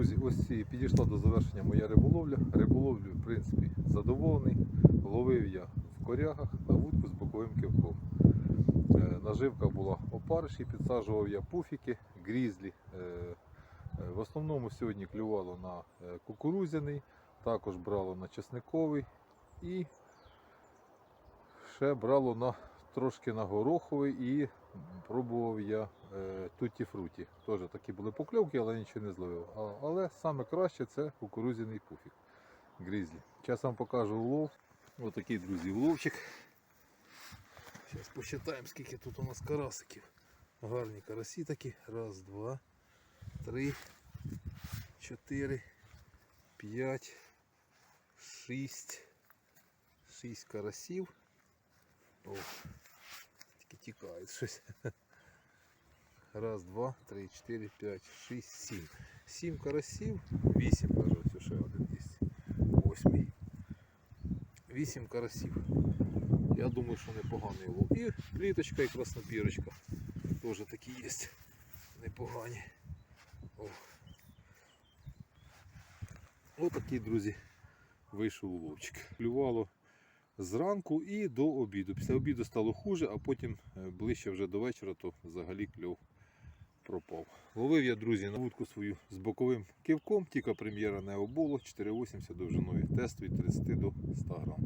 Друзі, ось підійшла до завершення моя риболовля. Риболовлю, в принципі, задоволений. Ловив я в корягах на вудку з боковим кивком. Е, Наживка була опариші, підсаджував я пуфіки, грізлі. Е, е, В основному сьогодні клювало на кукурузяний, також брало на чесниковий і ще брало на трошки на гороховий і пробував я е, туті фруті. Теж такі були покльовки, але нічого не зловив. Але саме краще це кукурузяний пуфік. Грізлі. Зараз вам покажу улов. Ось такий, друзі, уловчик. Зараз посчитаємо, скільки тут у нас карасиків. Гарні карасі такі. Раз, два, три, чотири, п'ять, шість. Шість карасів. О, тікають щось. Раз, два, три, чотири, п'ять, шість, сім. Сім карасів, вісім, кажу, ось ще один є. Восьмий. Вісім карасів. Я думаю, що непоганий улов. І пліточка і краснопірочка. Теж такі є. Непогані. О. Отакий, друзі, вийшов уловчик. Клювало зранку і до обіду. Після обіду стало хуже, а потім е, ближче вже до вечора, то взагалі кльов пропав. Ловив я, друзі, на вудку свою з боковим кивком, тільки прем'єра не обуло, 4,80 довжиною тест від 30 до 100 грам.